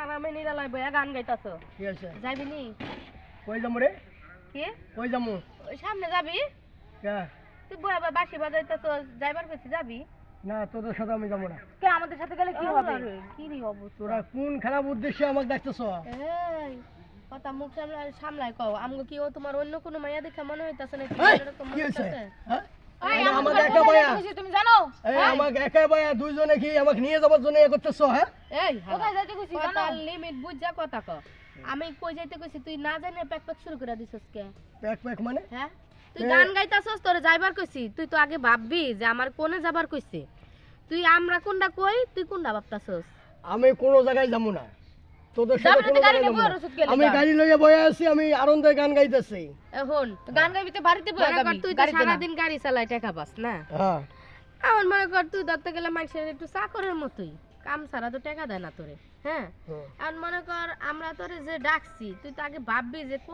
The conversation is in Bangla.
আরামে নিরালাই বয়া গান গাইতাছো। কি আছে যাবি নি? কই যামু রে কি কই যামু ওই সামনে যাবি? কে? তুই বয়া বয়া বাঁশি যাইবার কাছে যাবি? না তোদের সাথে আমি যাব না। কে আমাদের সাথে গেলে কি হবে? কি রে অবস্থা? তোরা কোন খারাপ উদ্দেশ্যে আমাকে ডাকতেছ? এই কথা মুখ সামলাই সামলাই কও। আমগো কি ও তোমার অন্য কোনো মাইয়া দেখে মনে হইতাছে না এরকম মনে হইতাছে? হ্যাঁ? এই, মানে আমাকে এই আমাকে একা বায়া দুইজনে কি আমাকে নিয়ে যাবার জন্য ইয়ে করতেছ হ্যাঁ এই কোথায় যাইতে কইছি জানো? লিমিট বুঝা কথা ক। আমি কই যাইতে কইছি তুই না জানে প্যাক প্যাক শুরু করে দিছস কে? প্যাক প্যাক মানে? হ্যাঁ? তুই গান গাইতাছস তোরে যাইবার কইছি। তুই তো আগে ভাববি যে আমার কোনে যাবার কইছে। তুই আমরা কোনটা কই তুই কোনটা ভাবতাছস? আমি কোনো জায়গায় যাব না। তোদের সাথে কোনো গাড়ি জায়গায় নিয়ে যাব বইয়া না। রসুদ গেলি আমি গাড়ি লইয়া বয়ে আছি আমি আনন্দে গান গাইতেছি। এখন গান গাইবি তো বাড়িতে বয়ে মনে তুই তো সারাদিন গাড়ি চালাই টাকা পাস না? হ্যাঁ। আমার মনে কর তুই ধরতে গেলে মানুষের একটু চাকরের মতোই। কাম ছাড়া তো টাকা দেয় না তোরে হ্যাঁ? এখন মনে কর আমরা তোরে যে ডাকছি তুই তো আগে ভাববি যে